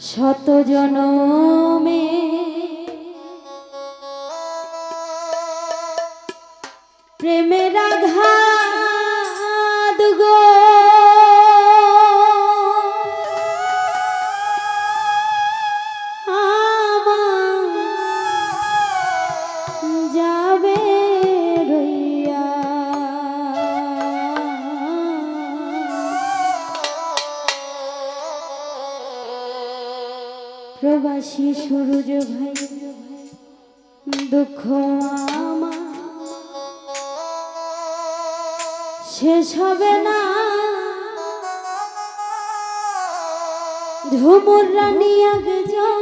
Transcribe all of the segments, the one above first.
শত জনমে প্রেমের প্রবাসী সূরজ ভাই। দুঃখ আমার শেষ হবে না। ঝুমুর রানী আগে জনম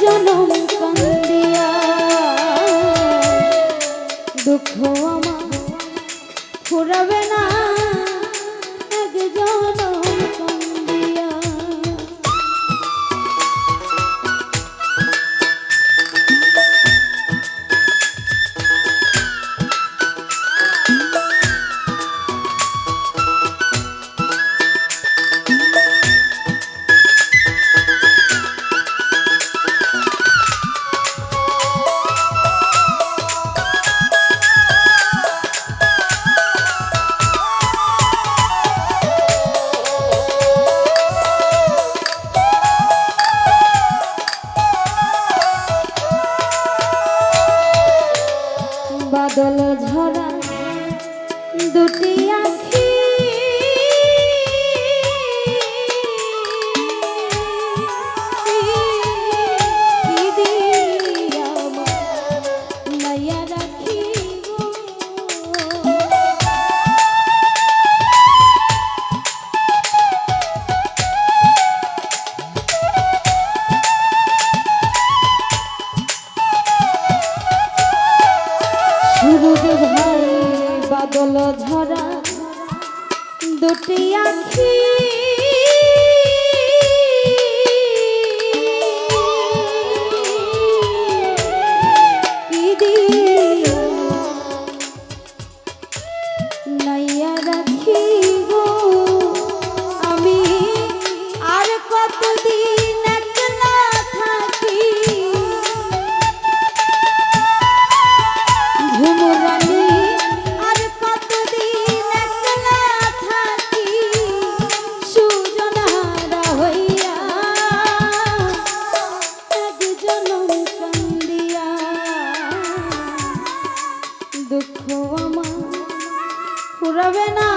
জনম বাদল ঝরা দুটি আখি ফুরাবে না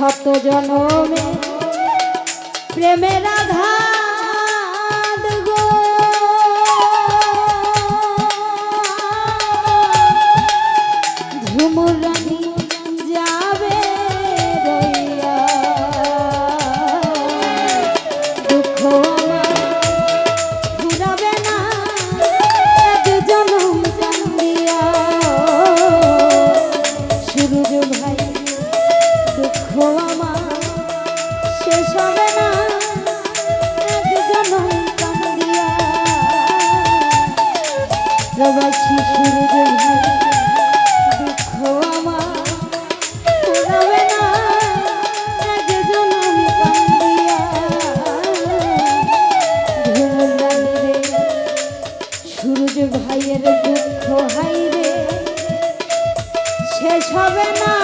শত জনমে প্রেমের আঘাত গেছি সূর্যের দুঃখ আমার পোড়াবে না আজ জনমি কান্দিয়া ঘুমলাই রে সূর্য ভাইয়ের দুঃখ হাই রে শেষ হবে না।